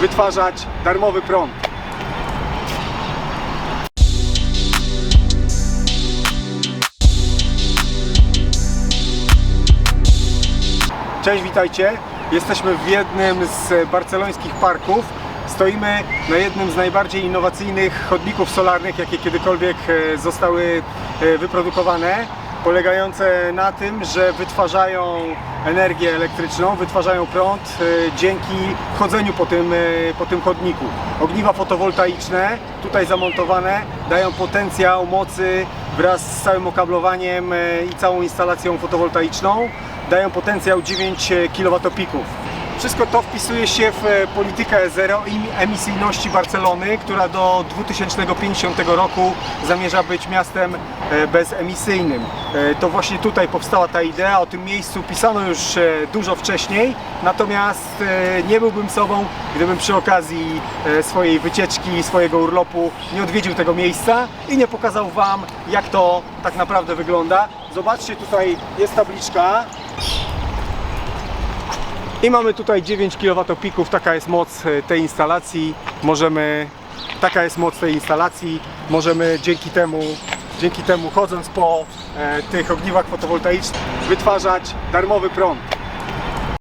wytwarzać darmowy prąd. Cześć, witajcie. Jesteśmy w jednym z barcelońskich parków. Stoimy na jednym z najbardziej innowacyjnych chodników solarnych, jakie kiedykolwiek e, zostały e, wyprodukowane, polegające na tym, że wytwarzają energię elektryczną, wytwarzają prąd e, dzięki chodzeniu po tym, e, po tym chodniku. Ogniwa fotowoltaiczne, tutaj zamontowane, dają potencjał mocy wraz z całym okablowaniem e, i całą instalacją fotowoltaiczną dają potencjał 9 kWp. Wszystko to wpisuje się w e, politykę zero emisyjności Barcelony, która do 2050 roku zamierza być miastem e, bezemisyjnym. E, To właśnie tutaj powstała ta idea, o tym miejscu pisano już dużo wcześniej, natomiast nie byłbym sobą, gdybym przy okazji swojej wycieczki, swojego urlopu nie odwiedził tego miejsca i nie pokazał Wam, jak to tak naprawdę wygląda. Zobaczcie, tutaj jest tabliczka, i mamy tutaj 9 kWp, taka jest moc e, tej instalacji. Możemy, taka jest moc tej instalacji. Możemy dzięki temu, dzięki temu chodząc po e, tych ogniwach fotowoltaicznych wytwarzać darmowy prąd.